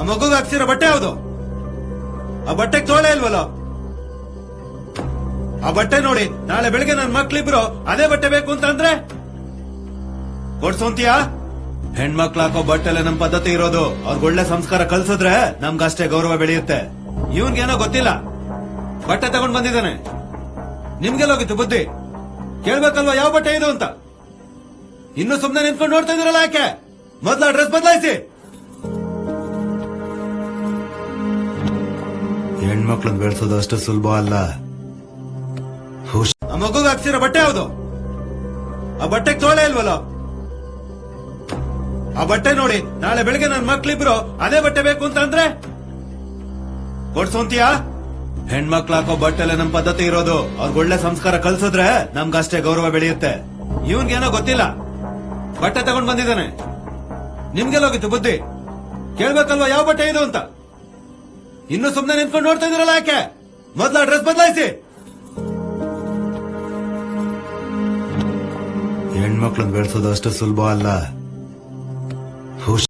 ಆ ಮಗುಗೆ ಹಾಕ್ಸಿರೋ ಬಟ್ಟೆ ಯಾವುದು? ಆ ಬಟ್ಟೆಗೆ ತೋಳೆ ಇಲ್ವಲ್ಲ? ಆ ಬಟ್ಟೆ ನೋಡಿ, ನಾಳೆ ಬೆಳಿಗ್ಗೆ ನನ್ನ ಮಕ್ಳಿಬ್ರು ಅದೇ ಬಟ್ಟೆ ಬೇಕು ಅಂತ ಅಂದ್ರೆ? ಕೊಡ್ಸೋಂತೀಯಾ? ಹೆಣ್ಮಕ್ಳು ಹಾಕೋ ಬಟ್ಟೆಲೆ ನಮ್ ಪದ್ಧತಿ ಇರೋದು. ಅವ್ರಿಗೆ ಒಳ್ಳೆ ಸಂಸ್ಕಾರ ಕಲ್ಸಿದ್ರೆ ನಮ್ಗಷ್ಟೇ ಗೌರವ ಬೆಳೆಯುತ್ತೆ. ಇವನ್ಗೇನೋ ಗೊತ್ತಿಲ್ಲ. ಬಟ್ಟೆ ತಗೊಂಡ್ ಬಂದಿದ್ದಾನೆ. ನಿಮ್ಗೆಲ್ಲೋಗಿತ್ತು ಬುದ್ಧಿ? ಕೇಳ್ಬೇಕಲ್ವಾ ಯಾವ ಬಟ್ಟೆ ಇದು ಅಂತ? ಇನ್ನು ಸುಮ್ನೆ ನಿಂತ್ಕೊಂಡು ನೋಡ್ತಾ ಇದ್ರಲ್ಲ ಯಾಕೆ? ಮೊದ್ಲ ಅಡ್ರೆಸ್ ಬದಲಾಯಿಸಿ. ಹೆಣ್ಮಕ್ಳನ್ನ ಬೆಳೆಸೋದು ಅಷ್ಟು ಸುಲಭ ಅಲ್ಲ. ಆ ಮಗುಗೆ ಹಾಕ್ಸಿರೋ ಬಟ್ಟೆ ಯಾವುದು? ಆ ಬಟ್ಟೆ ತೋಳೆ ಇಲ್ವಲ್ಲ? ಆ ಬಟ್ಟೆ ನೋಡಿ, ನಾಳೆ ಬೆಳಿಗ್ಗೆ ನನ್ ಮಕ್ಳಿಬ್ರು ಅದೇ ಬಟ್ಟೆ ಬೇಕು ಅಂತ ಅಂದ್ರೆ? ಕೊಡ್ಸೋಂತೀಯಾ? ಹೆಣ್ಮಕ್ಳು ಹಾಕೋ ಬಟ್ಟೆಲೆ ನಮ್ ಪದ್ಧತಿ ಇರೋದು. ಅವ್ರಿಗೆ ಒಳ್ಳೆ ಸಂಸ್ಕಾರ ಕಲ್ಸಿದ್ರೆ ನಮ್ಗಷ್ಟೇ ಗೌರವ ಬೆಳೆಯುತ್ತೆ. ಇವನ್ಗೇನೋ ಗೊತ್ತಿಲ್ಲ. ಬಟ್ಟೆ ತಗೊಂಡ್ ಬಂದಿದ್ದಾನೆ. ನಿಮ್ಗೆಲ್ಲೋಗಿತ್ತು ಬುದ್ಧಿ? ಕೇಳ್ಬೇಕಲ್ವಾ ಯಾವ ಬಟ್ಟೆ ಇದು ಅಂತ? ಇನ್ನು ಸುಮ್ಮನೆ ನಿಂತ್ಕೊಂಡು ನೋಡ್ತಾ ಇದ್ರಲ್ಲ ಯಾಕೆ? ಮೊದಲ ಅಡ್ರೆಸ್ ಬದಲಾಯಿಸಿ. ಹೆಣ್ಮಕ್ಳನ್ನ ಬೆಳೆಸೋದು ಅಷ್ಟು ಸುಲಭ ಅಲ್ಲ.